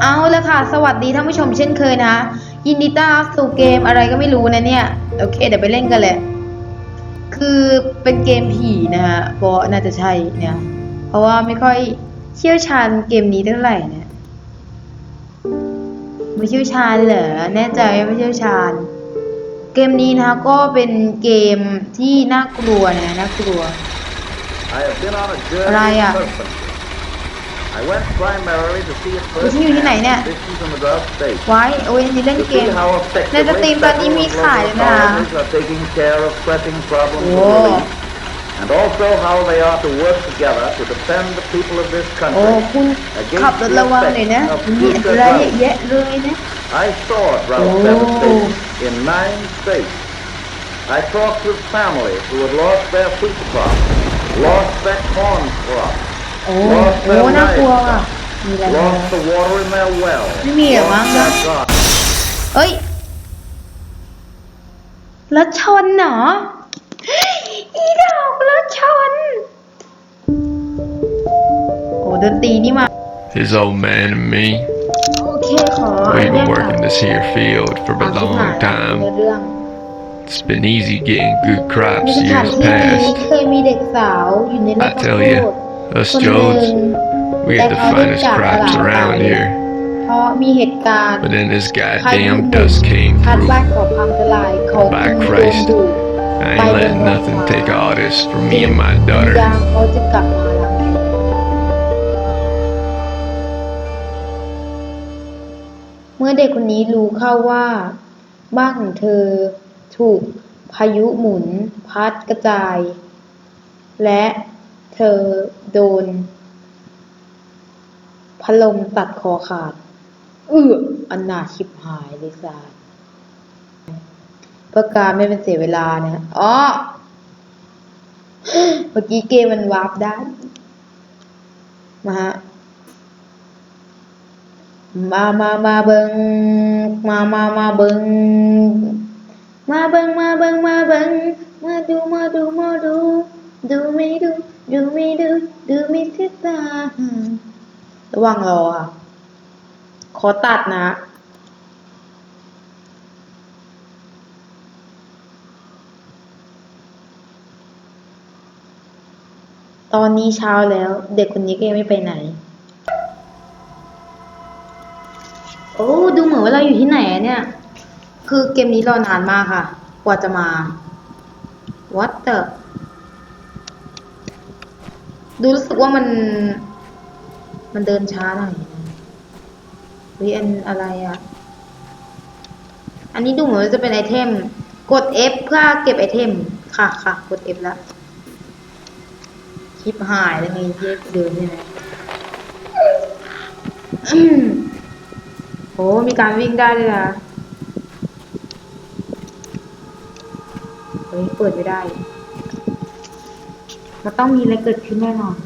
เอาละค่ะ สวัสดีท่านผู้ชมเช่นเคยนะยินดีต้อนรับสู่เกมอะไรก็ไม่รู้นะเนี่ย โอเค เดี๋ยวไปเล่นกันเลยคือเป็นเกมผีนะฮะก็น่าจะใช่เนี่ยเพราะว่าไม่ค่อยเชี่ยวชาญเกมนี้เท่าไหร่เนี่ยไม่เชี่ยวชาญเหรอแน่ใจไม่เชี่ยวชาญ เกมนี้นะคะก็เป็นเกมที่น่ากลัวนะน่ากลัว I have been on a journey Raya. of husbandry. I went primarily to see it อยู่ที่อยู่ที่ไหนเนี่ย conditions in the Gulf states. ไว้โอ้ยนี่เล่น To เก see ม how ในสตรี effectively มตอนนี้มี federal ขาย and แล้ว local นะ authorities are taking care of pressing problems of Oh. relief, and also how they are to work together to defend the people of this โอ้ country คุณขับรถระวังหน่อยนะมีอะไรเยอะแยะเลยนะ I saw drought Oh. devastation in nine states. I talked with families who had lost their wheat crop, lost their corn crop, โอ้โอ้น่ากลัวอ่ะ มีอะไรนะ lost the water in their well, ไม่มีเหรอมั้ง lost their garden. เอ้ยรถชนเหรอ อีดอกรถชน โอ้ดนตรีนี่มา This old man and me, โอเคขอ we've been working this here field for เอา a ที่ long หายเ time. รื่อง It's been easy getting good ใน crops สถาน years ที่นี้ past. เคยมีเด็กสาวอยู่ในรถ I tell ya, ข้าว us โพดคนหนึ่ง Jodes, we แต่ had the เขาได้ finest จากต crops ลาดไป around here. เพราะมีเหตุการณ์ But then this พายุห goddamn มุน dust came พัด through. บ้านเขาพังทลายเขา By จึงโดน Christ. ดูด I ain't letting nothing take all this from me and my วิญ daughter. ญาณเขาจะกลับมาแล้วเมื่อเด็กคนนี้รู้เข้าว่า บ้านของเธอ ถูกพายุหมุนพัดกระจาย และเธอโดนพัดลมตัดคอขาด เอื้ออันนาชิบหายเลยสารเพื่อการไม่เป็นเสียเวลานะ อ๋อ เมื่อกี้เกมมันวาร์ปได้ มาฮะ มามามาเบิง มามามาเบิง มาเบิ้งมาเบิ้งมาเบิ้งมาดูมาดูมาดู ดูไม่ดู ดูไม่ดู ดูไม่เสียตาระวังรออะ ขอตัดนะตอนนี้เช้าแล้ว เด็กคนนี้ก็ยังไม่ไปไหน โอ้ ดูเหมือนว่าเราอยู่ที่ไหนอะเนี่ย คือเกมนี้รอนานมากค่ะ กว่าจะมา what the ดูรู้สึกว่ามัน มันเดินช้าหน่อยเฮ้ยอันอะไรอะอันนี้ดูเหมือนจะเป็นไอเทม กด F เพื่อเก็บไอเทม ค่ะค่ะกด F แล้วคลิปหายแล้วไงเยเดินใช่ไหมโอ้มีการวิ่งได้เลยนะ เฮ้เปิดไม่ได้มันต้องมีอะไรเกิดขึ้นแน่นอน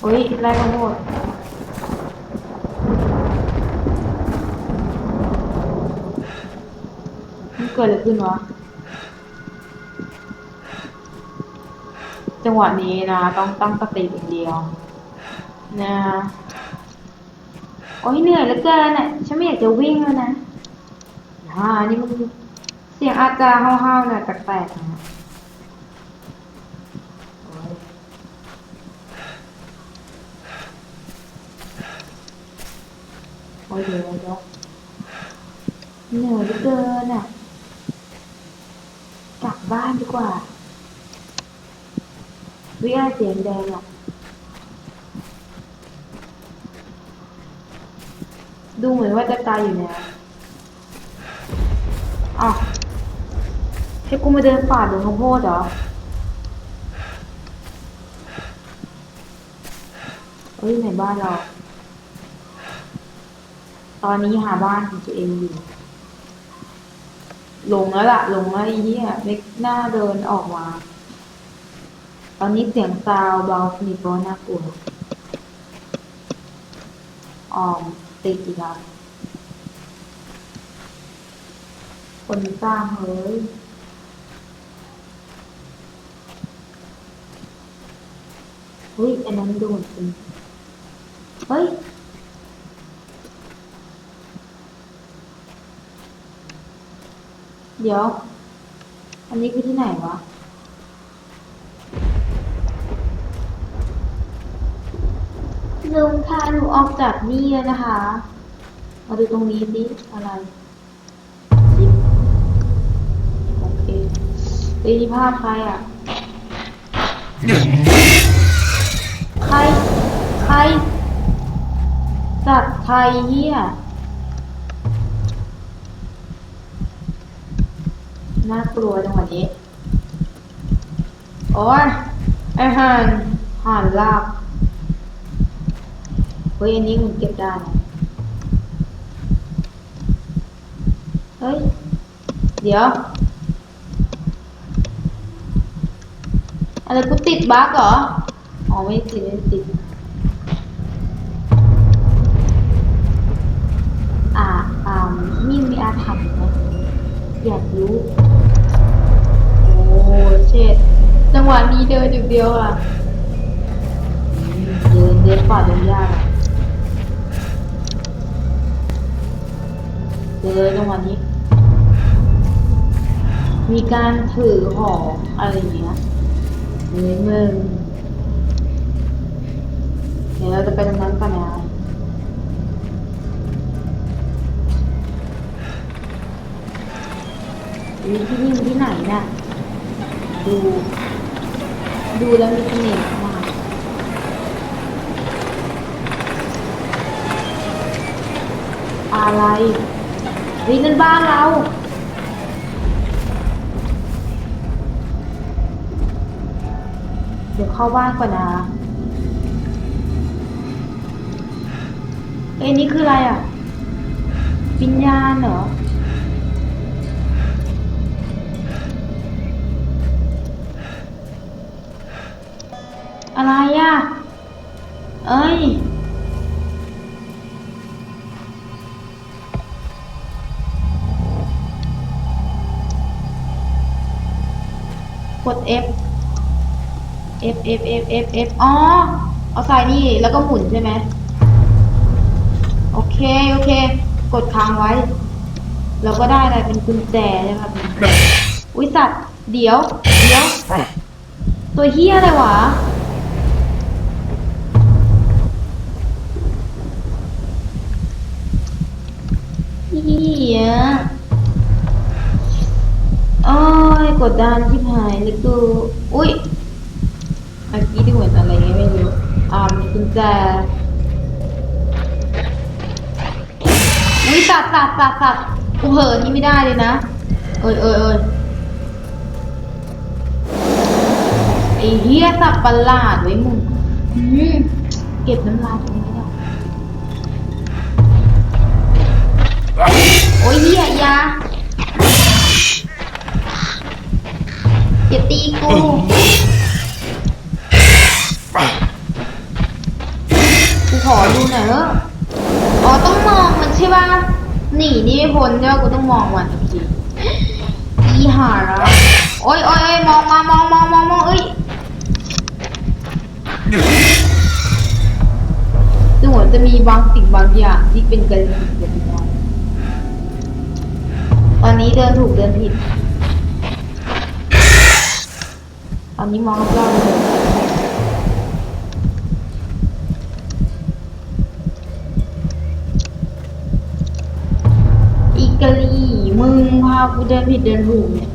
เฮ้ยไล่มาหมดมันเกิดอะไรขึ้นวะ จังหวะนี้นะ ต้องตั้งสติอย่างเดียว นะ โอ้ยเหนื่อยเหลือเกินอะ ฉันไม่อยากจะวิ่งแล้วนะฮ่านี่มันเสียงอาจารย์ห้าวๆน่ยแปลกๆนะโอ้ยโอ้ยเดี๋ยวเดี๋ยวเหนื่อยเหลือเกินอะ กลับบ้านดีกว่า วิอาเสียงแดงอะ ดูเหมือนว่าจะตายอยู่แล้วอ้าวให้กูมาเดินป่าดงข้าวโพดเหรอเอ้ยไหนบ้านเรา ตอนนี้หาบ้านของตัวเองอยู่ ลงแล้วล่ะ ลงแล้วไอ้เหี้ยไม่น่าเดินออกมา ตอนนี้เสียงซาวเบาสนิทเพราะน่ากลัวออม ติดอีกแล้วคนสร้างเฮ้ยเฮ้ยอันนั้นดูเหมือนเป็นเฮ้ยเดี๋ยว อันนี้คือที่ไหนวะ ลุงพาหนูออกจากนี่แล้วนะคะ มาดูตรงนี้สิอะไรจิบโอเคเฮ้ยนี่ภาพใครอะ ใคร ใครจัดใครเฮียน่ากลัวจังหวะนี้ โอ้ยไอห่านห่านลาก เฮ้ยอันนี้มันเก็บได้เฮ้ย เดี๋ยว อะไรกูติดบั๊กเหรอ อ๋อไม่ติดไม่ติด อ่าอ่านี่มีอาถรรพ์ไหมอยากรู้ โอ้เช็ดจังหวะนี้เดินอยู่เดียวอะ เดินเดินป่าเดินยากอะ เดินจังหวะนี้ มีการถือของอะไรอย่างเงี้ยเฮ้ยมึงเดี๋ยวเราจะไปตรงนั้นกันนะวิที่นี่ที่ไหนน่ะ ดู ดูแล้วมีเสน่ห์มากอะไร นี่นั่นบ้านเรา เดี๋ยวเข้าบ้านก่อนนะ เอ้ยนี่คืออะไรอะ วิญญาณเหรอ อะไรอะ เอ้ย ด F F F F F F อ๋อ เอาใส่นี่ แล้วก็หมุนใช่ไหม โอเค โอเค กดค้างไว้ เราก็ได้อะไรเป็นกุญแจใช่ไหมครับอุ้ยสัตว์ เดี๋ยว เดี๋ยว ตัวเฮียอะไรวะ เฮียโอ้ย กดดันที่หายเลยกูอุ้ยเมื่อกี้ดูเหมือนอะไรไงไม่รู้อ่ามีกุญแจอุ้ยสัดตว์สัตว์สัตว์สัตว์กูเหอะนี่ไม่ได้เลยนะเอ้ยเอ้ยเอ้ยไอ้เหี้ยสัตว์ประหลาดไว้มึงเก็บน้ำลายตรงนี้ไม่ได้ โอ้ยโอ้ยโอ้ยมองมามองมองมองมองเอ้ยดูเหมือนจะมีบางสิ่งบางอย่างที่เป็นกระดิ่งกระดิ่งน้อยตอนนี้เดินถูกเดินผิด ตอนนี้มองรอบๆเลยอีกะลีมึงพากูเดินผิดเดินถูกเนี่ย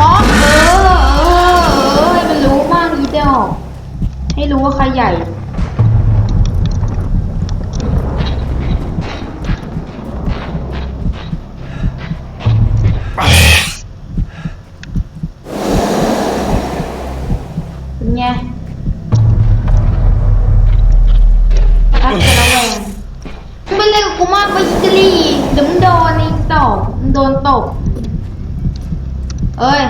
มองเออเออเออให้มันรู้มากอีเดียวให้รู้ว่าใครใหญ่ เป็นไงรักกันแล้วแวงมึงเป็นอะไรกับกูมากไปอิตาลีเดี๋ยวมึงโดนอีกตบมึงโดนตบ เอ้ย